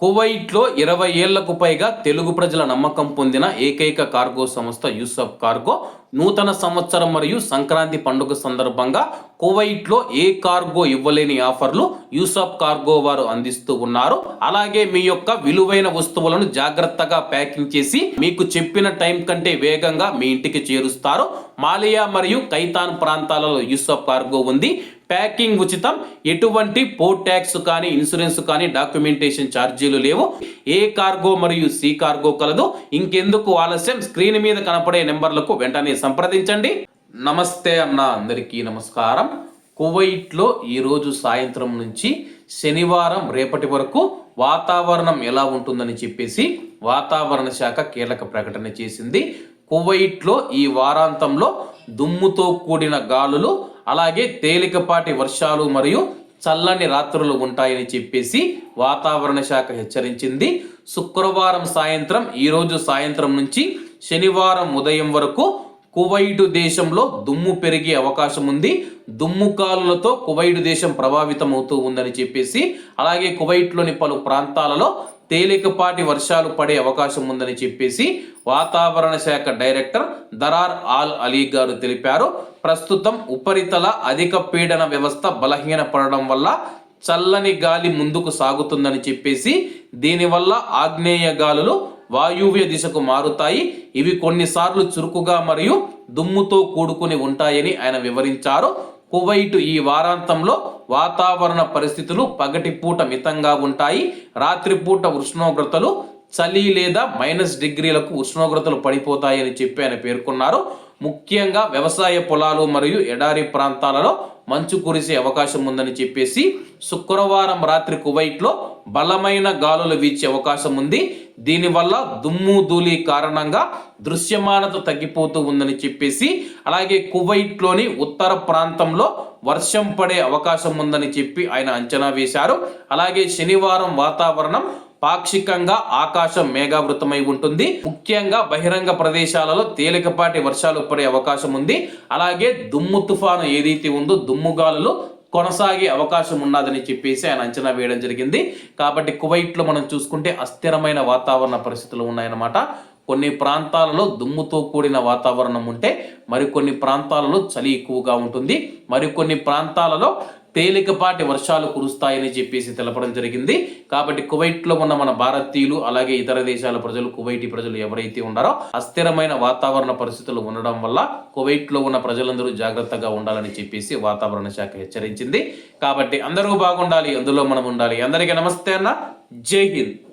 కువైట్లో ఇరవై ఏళ్ళకు పైగా తెలుగు ప్రజల నమ్మకం పొందిన ఏకైక కార్గో సంస్థ యూసఫ్ కార్గో నూతన సంవత్సరం మరియు సంక్రాంతి పండుగ సందర్భంగా కువైట్లో ఏ కార్గో ఇవ్వలేని ఆఫర్లు యూసఫ్ కార్గో వారు అందిస్తూ ఉన్నారు. అలాగే మీ యొక్క విలువైన వస్తువులను జాగ్రత్తగా ప్యాకింగ్ చేసి మీకు చెప్పిన టైం కంటే వేగంగా మీ ఇంటికి చేరుస్తారు. మాలియా మరియు కైతాన్ ప్రాంతాలలో యూసఫ్ కార్గో ఉంది. ప్యాకింగ్ ఉచితం. ఎటువంటి పోర్ట్ ట్యాక్స్ కానీ ఇన్సూరెన్స్ కానీ డాక్యుమెంటేషన్ ఛార్జీలు లేవు. ఏ కార్గో మరియు సి కార్గో కలదు. ఇంకెందుకు ఆలస్యం? స్క్రీన్ మీద కనపడే నెంబర్లకు వెంటనే సంప్రదించండి. నమస్తే అన్న అందరికీ నమస్కారం. కువైట్లో ఈరోజు సాయంత్రం నుంచి శనివారం రేపటి వరకు వాతావరణం ఎలా ఉంటుందని చెప్పేసి వాతావరణ శాఖ కీలక ప్రకటన చేసింది. కువైట్లో ఈ వారాంతంలో దుమ్ముతో కూడిన గాలులు అలాగే తేలికపాటి వర్షాలు మరియు చల్లని రాత్రులు ఉంటాయని చెప్పేసి వాతావరణ శాఖ హెచ్చరించింది. శుక్రవారం సాయంత్రం ఈరోజు సాయంత్రం నుంచి శనివారం ఉదయం వరకు కువైటు దేశంలో దుమ్ము పెరిగే అవకాశం ఉంది దుమ్ము కాలులతో కువైటు దేశం ప్రభావితం అవుతూ ఉందని చెప్పేసి అలాగే కువైట్లోని పలు ప్రాంతాలలో తేలికపాటి వర్షాలు పడే అవకాశం ఉందని చెప్పేసి వాతావరణ శాఖ డైరెక్టర్ దరార్ ఆల్ అలీ గారు తెలిపారు. ప్రస్తుతం ఉపరితల అధిక పీడన వ్యవస్థ బలహీనపడడం వల్ల చల్లని గాలి ముందుకు సాగుతుందని చెప్పేసి దీనివల్ల ఆగ్నేయ గాలులు వాయువ్య దిశకు మారుతాయి. ఇవి కొన్నిసార్లు చురుకుగా మరియు దుమ్ముతో కూడుకుని ఉంటాయని ఆయన వివరించారు. కువైట్ ఈ వారాంతంలో వాతావరణ పరిస్థితులు పగటిపూట మితంగా ఉంటాయి. రాత్రిపూట ఉష్ణోగ్రతలు చలి లేదా మైనస్ డిగ్రీలకు ఉష్ణోగ్రతలు పడిపోతాయని చెప్పి ఆయన పేర్కొన్నారు. ముఖ్యంగా వ్యవసాయ పొలాలు మరియు ఎడారి ప్రాంతాలలో మంచు కురిసే అవకాశం ఉందని చెప్పేసి శుక్రవారం రాత్రి కువైట్లో బలమైన గాలులు వీచే అవకాశం ఉంది. దీనివల్ల దుమ్ము ధూళి కారణంగా దృశ్యమానత తగ్గిపోతూ ఉందని చెప్పేసి అలాగే కువైట్లోని ఉత్తర ప్రాంతంలో వర్షం పడే అవకాశం ఉందని చెప్పి ఆయన అంచనా వేశారు. అలాగే శనివారం వాతావరణం పాక్షికంగా ఆకాశం మేఘావృతమై ఉంటుంది. ముఖ్యంగా బహిరంగ ప్రదేశాలలో తేలికపాటి వర్షాలు పడే అవకాశం ఉంది. అలాగే దుమ్ము తుఫాను ఏదైతే ఉందో దుమ్ము గాలులు కొనసాగే అవకాశం ఉన్నదని చెప్పేసి ఆయన అంచనా వేయడం జరిగింది. కాబట్టి కువైట్లో మనం చూసుకుంటే అస్థిరమైన వాతావరణ పరిస్థితులు ఉన్నాయన్నమాట. కొన్ని ప్రాంతాలలో దుమ్ముతో కూడిన వాతావరణం ఉంటే మరికొన్ని ప్రాంతాలలో చలి ఎక్కువగా ఉంటుంది. మరికొన్ని ప్రాంతాలలో తేలికపాటి వర్షాలు కురుస్తాయని చెప్పేసి తెలపడం జరిగింది. కాబట్టి కువైట్లో ఉన్న మన భారతీయులు అలాగే ఇతర దేశాల ప్రజలు కువైటీ ప్రజలు ఎవరైతే ఉన్నారో అస్థిరమైన వాతావరణ పరిస్థితులు ఉండడం వల్ల కువైట్లో ఉన్న ప్రజలందరూ జాగ్రత్తగా ఉండాలని చెప్పేసి వాతావరణ శాఖ హెచ్చరించింది. కాబట్టి అందరూ బాగుండాలి అందులో మనం ఉండాలి. అందరికీ నమస్తే అన్న. జై హింద్.